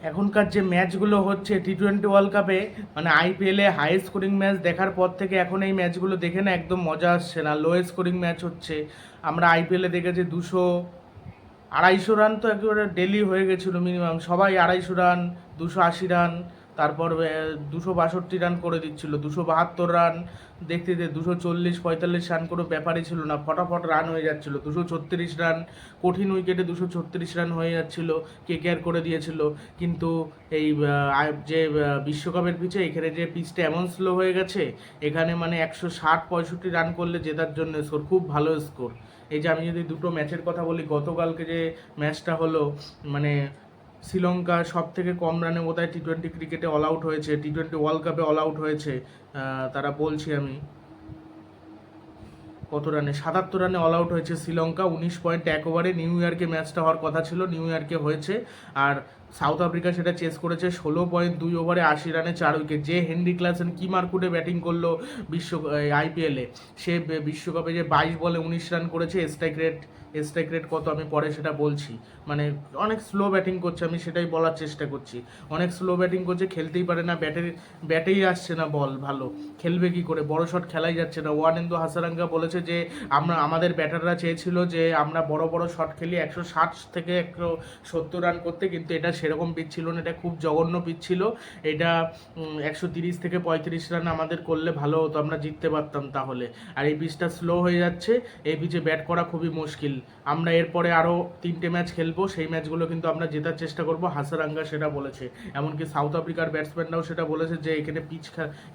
এখনকার যে ম্যাচগুলো হচ্ছে টি টোয়েন্টি ওয়ার্ল্ড কাপে মানে আইপিএলে হাই স্কোরিং ম্যাচ দেখার পর থেকে এখন এই ম্যাচগুলো দেখে না একদম মজা আসছে না। লো স্কোরিং ম্যাচ হচ্ছে। আমরা আইপিএলে দেখেছি দুশো আড়াইশো রান তো একেবারে ডেলি হয়ে গেছিল মিনিমাম সবাই আড়াইশো রান দুশো আশি রান তারপর দুশো বাষট্টি রান করে দিচ্ছিল। দুশো বাহাত্তর রান দেখতে দেখতে দুশো চল্লিশ, পঁয়তাল্লিশ রান কোনো ব্যাপারই ছিল না। ফটাফট রান হয়ে যাচ্ছিল। দুশো ছত্রিশ রান কঠিন উইকেটে দুশো ছত্রিশ রান হয়ে যাচ্ছিল। কে কেয়ার করে দিয়েছিল। কিন্তু এই যে বিশ্বকাপের পিচে এখানে যে পিচটা এমন স্লো হয়ে গেছে, এখানে মানে একশো ষাট, পঁয়ষট্টি রান করলে জেতার জন্য স্কোর খুব ভালো স্কোর এই যে আমি যদি দুটো ম্যাচের কথা বলি, গতকালকে যে ম্যাচটা হলো মানে শ্রীলঙ্কা সব থেকে কম রানে বোধ হয় টি টোয়েন্টি ক্রিকেটে অল আউট হয়েছে টি টোয়েন্টি ওয়ার্ল্ড কাপে অল আউট হয়েছে তারা বলছি আমি। কত রানে? সাতাত্তর রানে অল আউট হয়েছে শ্রীলঙ্কা, উনিশ পয়েন্ট এক ওভারে নিউ ইয়র্কে ম্যাচটা হওয়ার কথা ছিল নিউ ইয়র্কে হয়েছে। আর সাউথ আফ্রিকা সেটা চেস করেছে, ষোলো পয়েন্ট দুই ওভারে আশি রানে চার উইকেট যে হেনরি ক্লাসেন কি মার্কুটে ব্যাটিং করল বিশ্ব আইপিএলে সে বিশ্বকাপে যে বাইশ বলে উনিশ রান করেছে স্ট্রাইক রেট স্ট্রাইক রেট কত আমি পরে সেটা বলছি। মানে অনেক স্লো ব্যাটিং করছে, আমি সেটাই বলার চেষ্টা করছি। অনেক স্লো ব্যাটিং করছে, খেলতেই পারে না ব্যাটে ব্যাটেই আসছে না বল ভালো। খেলবে কি করে? বড় শট খেলাই যাচ্ছে না। ওয়ানেন্দু হাসারাঙ্গা বলেছে যে, আমরা, আমাদের ব্যাটাররা চেয়েছিল যে, আমরা বড় বড় শট খেলি একশো ষাট থেকে একশো সত্তর রান করতে, কিন্তু এটা সেরকম পিচ ছিল না, এটা খুব জঘন্য পিচ ছিল। এটা একশো তিরিশ থেকে পঁয়ত্রিশ রান আমাদের করলে ভালো হতো, আমরা জিততে পারতাম তাহলে। আর এই পিচটা স্লো হয়ে যাচ্ছে, এই পিচে ব্যাট করা খুবই মুশকিল। আমরা এরপরে আরও তিনটে ম্যাচ খেলব, সেই ম্যাচগুলো কিন্তু আমরা জেতার চেষ্টা করব, হাসারাঙ্গা সেটা বলেছে। এমনকি সাউথ আফ্রিকার ব্যাটসম্যানরাও সেটা বলেছে যে, এখানে পিচ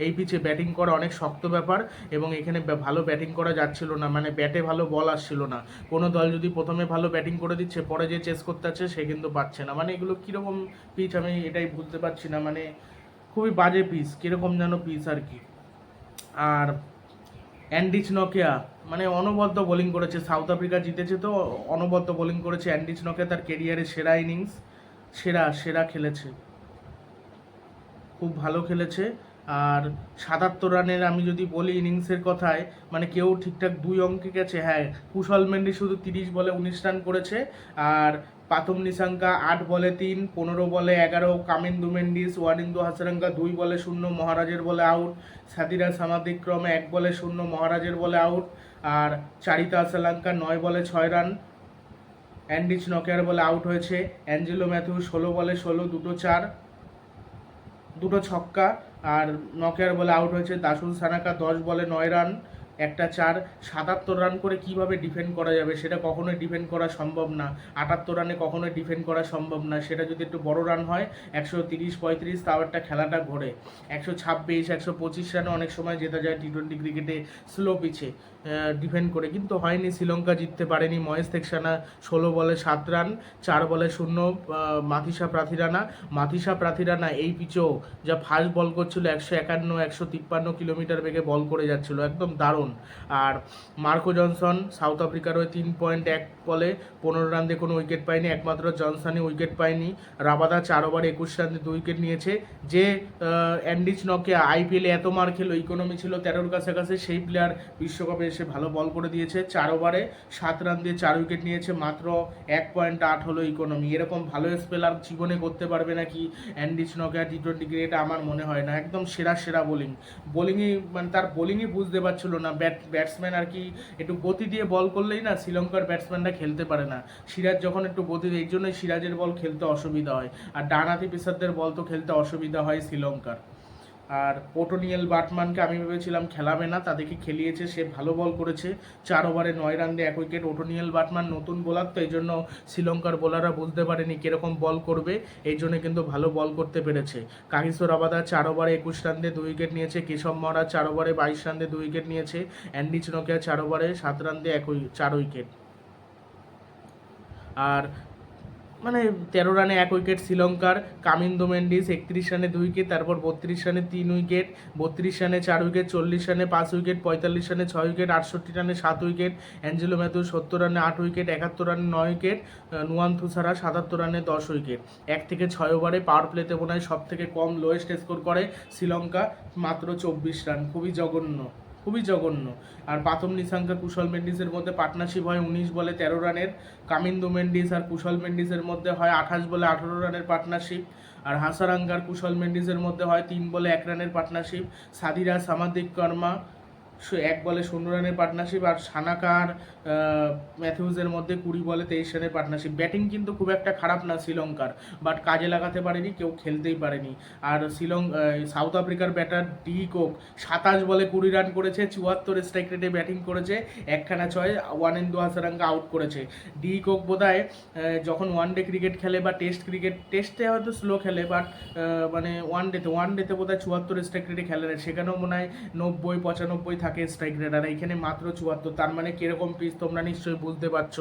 এই পিচে ব্যাটিং করা অনেক শক্ত ব্যাপার এবং এখানে ভালো ব্যাটিং করা যাচ্ছিল না মানে ব্যাটে ভালো বল আসছিল না। কোনো দল যদি প্রথমে ভালো ব্যাটিং করে দিচ্ছে, পরে যে চেস করতে আছে, সে কিন্তু পাচ্ছে না। মানে এগুলো কীরকম পিচ আমি এটাই বুঝতে পারছি না মানে খুবই বাজে পিচ কীরকম যেন পিচ আর কি। আর অ্যান্ডিচ নকিয়া মানে অনবদ্য বোলিং করেছে সাউথ আফ্রিকা জিতেছে তো, অনবদ্য বোলিং করেছে অ্যান্ডিচ নকিয়া তার কেরিয়ারের সেরা ইনিংস সেরা সেরা খেলেছে। খুব ভালো খেলেছে, আর সাতাত্তর রানের আমি যদি বলি ইনিংসের কথায় মানে কেউ ঠিকঠাক দুই অঙ্কে গেছে হ্যাঁ কুশল মেন্ডি শুধু তিরিশ বলে উনিশ রান করেছে, আর পাতম নিশাঙ্কা আট বলে তিন, পনেরো বলে এগারো কামিন্দু মেন্ডিস ওয়ানিন্দু হাসারাঙ্কা দুই বলে শূন্য, মহারাজের বলে আউট, সাদিরা সামাদিক্রমে এক বলে শূন্য, মহারাজের বলে আউট, আর চারিতা শ্রীলঙ্কা নয় বলে ছয় রান। অ্যান্ডিচ নকেয়ার বলে আউট হয়েছে, অ্যাঞ্জেলো ম্যাথু ষোলো বলে ষোলো, দুটো চার, দুটো ছক্কা, আর নকেয়ার বলে আউট হয়েছে দাসুল সানাকা দশ বলে নয় রান। একটা চার সাতাত্তর রান করে কীভাবে ডিফেন্ড করা যাবে? সেটা কখনোই ডিফেন্ড করা সম্ভব না। আটাত্তর রানে কখনোই ডিফেন্ড করা সম্ভব না। সেটা যদি একটু বড় রান হয়, একশো তিরিশ পঁয়ত্রিশ, তাও একটা খেলাটা ঘোরে। একশো ছাব্বিশ, একশো পঁচিশ রানে অনেক সময় জেতা যায় টি টোয়েন্টি ক্রিকেটে স্লো পিচে ডিফেন্ড করে। কিন্তু হয়নি, শ্রীলঙ্কা জিততে পারেনি। মহেশ তেকসানা ষোলো বলে সাত রান চার বলে শূন্য মাথিসা প্রাথিরানা। মাথিসা প্রাথিরানা এই পিচেও যা ফাস্ট বল করছিল, একশো একান্ন, একশো তিপ্পান্ন কিলোমিটার বেগে বল করে যাচ্ছিল। একদম দারুণ। আর মার্কো জনসন সাউথ আফ্রিকার হয়ে তিন পয়েন্ট এক বলে পনেরো রান দিয়ে কোনো উইকেট পায়নি। একমাত্র জনসনই উইকেট পায়নি। রাবাদা চার ওভার একুশ রান দিয়ে দু উইকেট নিয়েছে। যে অ্যান্ডিচ নকিয়া আইপিএলে এত মার খেলো, ইকোনমি ছিল তেরোর কাছাকাছি, সেই প্লেয়ার বিশ্বকাপে এসে ভালো বল করে দিয়েছে। চার ওভারে সাত রান দিয়ে চার উইকেট নিয়েছে, মাত্র এক পয়েন্ট আট হলো ইকোনমি। এরকম ভালো স্পেলার জীবনে করতে পারবে নাকি অ্যান্ডিচ নকিয়া টি টোয়েন্টি ক্রিকেট আমার মনে হয় না। একদম সেরা সেরা বোলিং বোলিংই মানে তার বোলিংই বুঝতে পারছিল না। ব্যাট ব্যাটসম্যান আর কি একটু গতি দিয়ে বল করলেই না শ্রীলঙ্কার ব্যাটসম্যানরা খেলতে পারে না। সিরাজ যখন একটু গতি এই জন্যই সিরাজের বল খেলতে অসুবিধা হয়। আর ডানহাতি পেসারদের বল তো খেলতে অসুবিধা হয় শ্রীলঙ্কার। আর পোটোনিয়াল বাটমানকে আমি ভেবেছিলাম খেলাবে না, তাদেরকে খেলিয়েছে, সে ভালো বল করেছে। চার ওভারে নয় রান দিয়ে এক উইকেট ওটোনিয়াল বাটমান নতুন বোলার তো এই জন্য শ্রীলঙ্কার বোলাররা বুঝতে পারেনি কীরকম বল করবে। এই জন্য কিন্তু ভালো বল করতে পেরেছে। কাহিসোর আবাদা চার ওভারে একুশ রান দিয়ে দুই উইকেট নিয়েছে। কেশব মহারাজ চার ওভারে বাইশ রান দিয়ে দুই উইকেট নিয়েছে। অ্যান্ডি চনকিয়া চার ওভারে সাত রান দিয়ে এক চার উইকেট আর মানে তেরো রানে এক উইকেট শ্রীলঙ্কার, কামিন্দো মেন্ডিস একত্রিশ রানে দুই উইকেট, তারপর বত্রিশ রানে তিন উইকেট, বত্রিশ রানে চার উইকেট, চল্লিশ রানে পাঁচ উইকেট, পঁয়তাল্লিশ রানে ছয় উইকেট, আটষট্টি রানে সাত উইকেট, অ্যাঞ্জেলো ম্যাথিউ সত্তর রানে আট উইকেট, একাত্তর রানে নয় উইকেট নুয়ান থুসারা সাতাত্তর রানে দশ উইকেট। এক থেকে ছয় ওভারে পাওয়ার প্লেতে মনে হয় সব থেকে কম লোয়েস্ট স্কোর করে শ্রীলঙ্কা, মাত্র চব্বিশ রান, খুবই জঘন্য। খুবই জঘন্য। আর পাতম নিশাঙ্কা কুশল মেন্ডিসের মধ্যে পার্টনারশিপ হয় উনিশ বলে তেরো রানের। কামিন্দু মেন্ডিস আর কুশল মেন্ডিসের মধ্যে হয় আঠাশ বলে আঠারো রানের পার্টনারশিপ আর হাসারাঙ্গার, কুশল মেন্ডিসের মধ্যে হয় তিন বলে এক রানের পার্টনারশিপ সাদিরা, সামাদিক কর্মা এক বলে শূন্য রানের পার্টনারশিপ আর সানাকার ম্যাথিউজের মধ্যে কুড়ি বলে তেইশ রানের পার্টনারশিপ ব্যাটিং কিন্তু খুব একটা খারাপ না শ্রীলঙ্কার বাট কাজে লাগাতে পারেনি, কেউ খেলতেই পারেনি। আর শ্রীলং সাউথ আফ্রিকার ব্যাটার ডি কোক সাতাশ বলে কুড়ি রান করেছে, চুয়াত্তর স্ট্রাইক রেটে ব্যাটিং করেছে, একখানা ছয় ওয়ান এন দু হাসারাঙ্গা আউট করেছে। ডি কোক বোধহয় যখন ওয়ান ডে ক্রিকেট খেলে বা টেস্ট ক্রিকেট টেস্টে হয়তো স্লো খেলে বাট মানে ওয়ান ডেতে ওয়ান ডেতে বোধহয় চুয়াত্তর স্ট্রাইক রেটে খেলে না। সেখানেও মনে হয় নব্বই, পঁচানব্বই থাকে স্ট্রাইক রেট আর এখানে মাত্র চুয়াত্তর, তার মানে কীরকম পিচ তোমরা নিশ্চয়ই বুঝতে পারছ।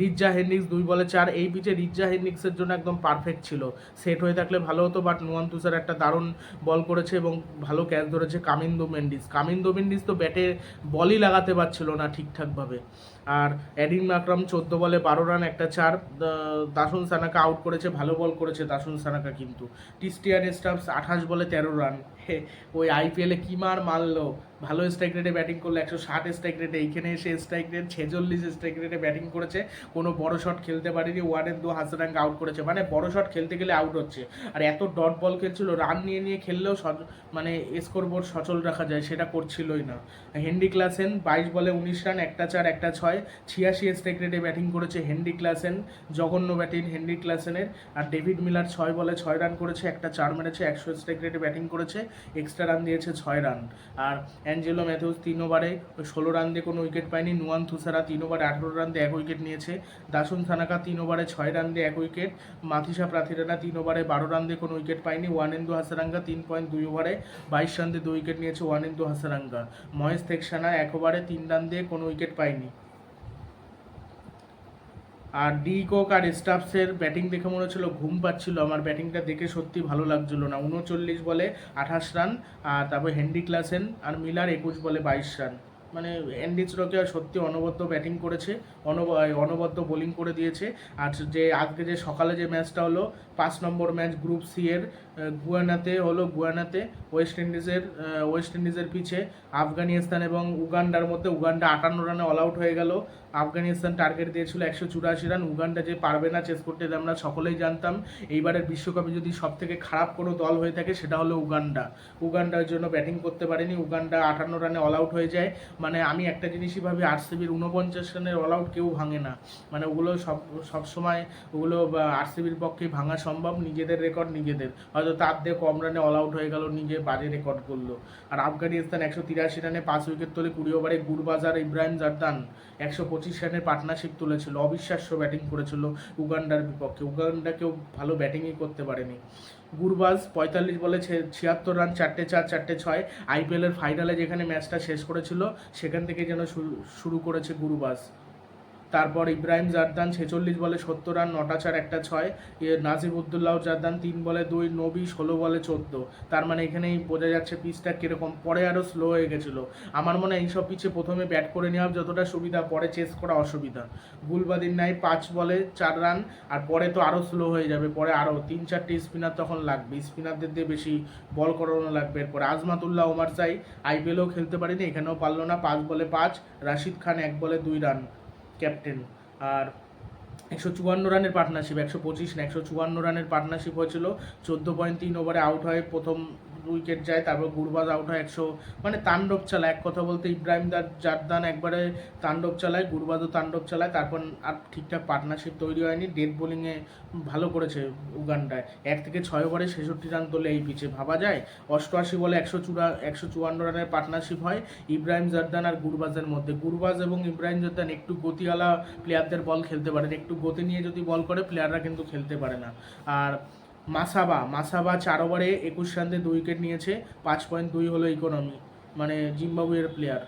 রিজ্জা হেন্ডিক্স দুই বলে চার, এই পিচে রিজ্জা হেন্ডিক্সের জন্য একদম পারফেক্ট ছিল। সেট হয়ে থাকলে ভালো হতো বাট নুয়ান তুষার একটা দারুণ বল করেছে এবং ভালো ক্যাচ ধরেছে কামিন্দো মেন্ডিস। কামিন্দো মেন্ডিস তো ব্যাটে বলই লাগাতে পারছিল না ঠিকঠাকভাবে। আর অ্যাডিন মাকরাম চোদ্দ বলে বারো রান, একটা চার। দাসুন সানাকা আউট করেছে, ভালো বল করেছে দাসুন সানাকা কিন্তু। টিস্টিয়ান স্টাফস আঠাশ বলে তেরো রান। ওই আইপিএলে কি মার মারলো? ভালো স্ট্রাইক রেটে ব্যাটিং করল, একশো ষাট স্ট্রাইক রেটে এইখানে এসে স্ট্রাইক রেট ছেচল্লিশ স্ট্রাইক রেটে ব্যাটিং করেছে। কোনো বড় শট খেলতে পারেনি এন্ড দু হাসারাঙ্গ আউট করেছে। মানে বড় শট খেলতে গেলে আউট হচ্ছে। আর এত ডট বল খেলছিল রান নিয়ে নিয়ে খেললেও মানে স্কোর বোর্ড সচল রাখা যায়, সেটা করছিলই না। হেনরি ক্লাসেন বাইশ বলে উনিশ রান একটা চার, একটা ছয়, ছিয়াশি স্ট্রাইক রেটে ব্যাটিং করেছে হেনরি ক্লাসেন জঘন্য ব্যাটিং হেনরি ক্লাসেনের আর ডেভিড মিলার ছয় বলে ছয় রান করেছে, একটা চার মেরেছে, একশো স্ট্রাইক রেটে ব্যাটিং করেছে। এক্সট্রা রান দিয়েছে ছয় রান আর অ্যাঞ্জেলো ম্যাথিউস তিন ওভারে ষোলো রান দিয়ে কোনো উইকেট পায়নি। নুয়ান থুসারা তিন ওভারে আঠেরো রান দিয়ে এক উইকেট নিয়েছে। দাসুন সানাকা তিন ওভারে ছয় রান দিয়ে এক উইকেট মাথিসা প্রাথিরানা তিন ওভারে বারো রান দিয়ে কোনো উইকেট পায়নি। ওয়ানেন্দু হাসারাঙ্গা তিন পয়েন্ট দুই ওভারে বাইশ রান দিয়ে দুই উইকেট নিয়েছে ওয়ানেন্দু হাসারাঙ্গা মহেশ তেকসানা এক ওভারে তিন রান দিয়ে কোনো উইকেট পায়নি। আর ডি কোক আর স্টাফসের ব্যাটিং দেখে মনে হচ্ছিল ঘুম পাচ্ছিল। আমার ব্যাটিংটা দেখে সত্যি ভালো লাগছিল না। উনচল্লিশ বলে আঠাশ রান, আর তারপর হ্যান্ডি ক্লাসেন আর মিলার একুশ বলে বাইশ রান। মানে অ্যান্ডিস রকে সত্যি অনবদ্য ব্যাটিং করেছে, অনব অনবদ্য বোলিং করে দিয়েছে। আর যে আজকে যে সকালে যে ম্যাচটা হলো পাঁচ নম্বর ম্যাচ গ্রুপ সি এর গুয়ানাতে হলো গুয়ানাতে, ওয়েস্ট ইন্ডিজের ওয়েস্ট ইন্ডিজের পিছে আফগানিস্তান এবং উগান্ডার মধ্যে, উগান্ডা আটান্ন রানে অল আউট হয়ে গেল। আফগানিস্তান টার্গেট দিয়েছিল একশো চুরাশি রান উগান্ডা যে পারবে না চেস করতে আমরা সকলেই জানতাম। এইবারের বিশ্বকাপে যদি সব থেকে খারাপ কোনো দল হয়ে থাকে, সেটা হলো উগান্ডা। উগান্ডার জন্য ব্যাটিং করতে পারেনি, উগান্ডা আটান্ন রানে অল আউট হয়ে যায়। মানে আমি একটা জিনিসই ভাবি আর আরসিবির উনপঞ্চাশ রানের অল আউট কেউ ভাঙে না। মানে ওগুলো সব সবসময় ওগুলো আর আরসিবির পক্ষে ভাঙা সম্ভব নিজেদের রেকর্ড নিজেদের। হয়তো তার দিয়ে কম রানে অল আউট হয়ে গেল, নিজে বাজে রেকর্ড করল। আর আফগানিস্তান একশো তিরাশি রানে পাঁচ উইকেট তোলে, কুড়ি ওভারে গুরবাজার ইব্রাহিম জারদান একশো পঁচিশ রানের পার্টনারশিপ তুলেছিল, অবিশ্বাস্য ব্যাটিং করেছিল উগান্ডার বিপক্ষে। উগান্ডা কেউ ভালো ব্যাটিংই করতে পারেনি। গুরবাজ পঁয়তাল্লিশ বলে ছিয়াত্তর রান চারটে চার, চারটে ছয়। আইপিএলের ফাইনালে যেখানে ম্যাচটা শেষ করেছিল, সেখান থেকে যেন শুরু- শুরু করেছে গুরবাজ। তারপর ইব্রাহিম জারদান ছেচল্লিশ বলে সত্তর রান, নটা চার, একটা ছয়। এ নাজিবুদ্দুল্লাহ জারদান তিন বলে দুই, নবী ষোলো বলে চোদ্দ। তার মানে এখানেই বোঝা যাচ্ছে পিচটা কীরকম। পরে আরও স্লো হয়ে গেছিল। আমার মনে হয় এইসব পিচে প্রথমে ব্যাট করে নেওয়া যতটা সুবিধা, পরে চেস করা অসুবিধা। গুলবাদিন নাই পাঁচ বলে চার রান, আর পরে তো আরও স্লো হয়ে যাবে, পরে আরও তিন চারটে স্পিনার তখন লাগবে। স্পিনারদের দিয়ে বেশি বল করানো লাগবে এরপর। আজমাতুল্লাহ, ওমার চাই আইপিএলেও খেলতে পারিনি, এখানেও পারল না, পাঁচ বলে পাঁচ। রাশিদ খান এক বলে দুই রান। ক্যাপ্টেন আর একশো চুয়ান্ন রানের পার্টনারশিপ একশো পঁচিশ না, একশো চুয়ান্ন রানের পার্টনারশিপ হয়েছিল। চোদ্দ পয়েন্ট তিন ওভারে আউট হয়, প্রথম উইকেট যায়, তারপর গুরবাজ আউট হয় একশো মানে তাণ্ডব চালায়। এক কথা বলতে, ইব্রাহিম দার জারদান একবারে তাণ্ডব চালায়, গুরবাজও তাণ্ডব চালায়, তারপর আর ঠিকঠাক পার্টনারশিপ তৈরি হয়নি। ডেথ বোলিংয়ে ভালো করেছে উগান্ডায়। এক থেকে ছয় ওভারে ছেষট্টি রান তোলে এই পিচে ভাবা যায়? অষ্টআশি বলে একশো চুরা, একশো চুয়ান্ন রানের পার্টনারশিপ হয় ইব্রাহিম জারদান আর গুরবাজের মধ্যে। গুরবাজ এবং ইব্রাহিম জারদান একটু গতিওয়ালা প্লেয়ারদের বল খেলতে পারেন, একটু গতি নিয়ে যদি বল করে প্লেয়াররা কিন্তু খেলতে পারে না। আর মাসাবা মাসাবা চার ওভারে একুশ রান দুই উইকেট নিয়েছে, পাঁচ পয়েন্ট দুই হলো ইকোনমি মানে জিম্বাবুয়ের প্লেয়ার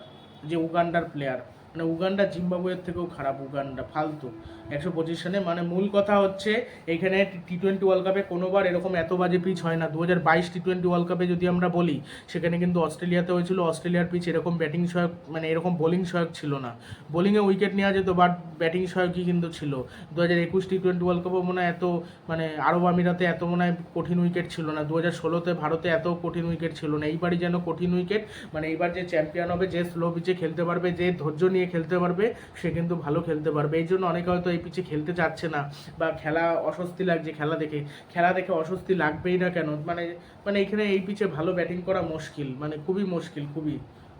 যে উগান্ডার প্লেয়ার মানে উগান্ডা জিম্বাবুয়ের থেকেও খারাপ উগান্ডা, ফালতু। একশো পঁচিশ রানে মানে মূল কথা হচ্ছে, এখানে টি টোয়েন্টি ওয়ার্ল্ড কাপে কোনোবার এরকম এত বাজে পিচ হয় না। দু হাজার বাইশ টি টোয়েন্টি ওয়ার্ল্ড কাপে যদি আমরা বলি, সেখানে কিন্তু অস্ট্রেলিয়াতে হয়েছিল, অস্ট্রেলিয়ার পিচ এরকম ব্যাটিং সহায়ক মানে এরকম বোলিং সহায়ক ছিল না। বোলিংয়ে উইকেট নেওয়া যেত বাট ব্যাটিং সহায়কই কিন্তু ছিল। দু হাজার একুশ টি টোয়েন্টি ওয়ার্ল্ড কাপও মনে হয় এত মানে আরব আমিরাতে এত মনে হয় কঠিন উইকেট ছিল না। দু হাজার ষোলোতে ভারতে এত কঠিন উইকেট ছিল না। এইবারই যেন কঠিন উইকেট মানে এইবার যে চ্যাম্পিয়ন হবে, যে স্লো পিচে খেলতে পারবে, যে ধৈর্য নিয়ে খেলতে পারবে, সে কিন্তু ভালো খেলতে পারবে। এই জন্য অনেকে হয়তো এই পিচে খেলতে চাচ্ছে না বা খেলা অস্বস্তি লাগছে খেলা দেখে। খেলা দেখে অস্বস্তি লাগবেই না কেন? মানে মানে এখানে এই পিচে ভালো ব্যাটিং করা মুশকিল। মানে খুবই মুশকিল, খুবই।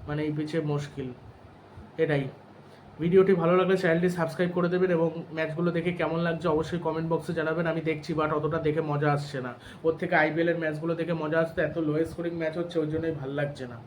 মানে এই পিচে মুশকিল। এটাই। ভিডিওটি ভালো লাগলে চ্যানেলটি সাবস্ক্রাইব করে দেবেন এবং ম্যাচগুলো দেখে কেমন লাগছে অবশ্যই কমেন্ট বক্সে জানাবেন। আমি দেখছি বাট অতটা দেখে মজা আসছে না। ওর থেকে আইপিএলের ম্যাচগুলো দেখে মজা আসতে এত লোয়েস্ট স্কোরিং ম্যাচ হচ্ছে, ওই জন্যই ভালো লাগছে না।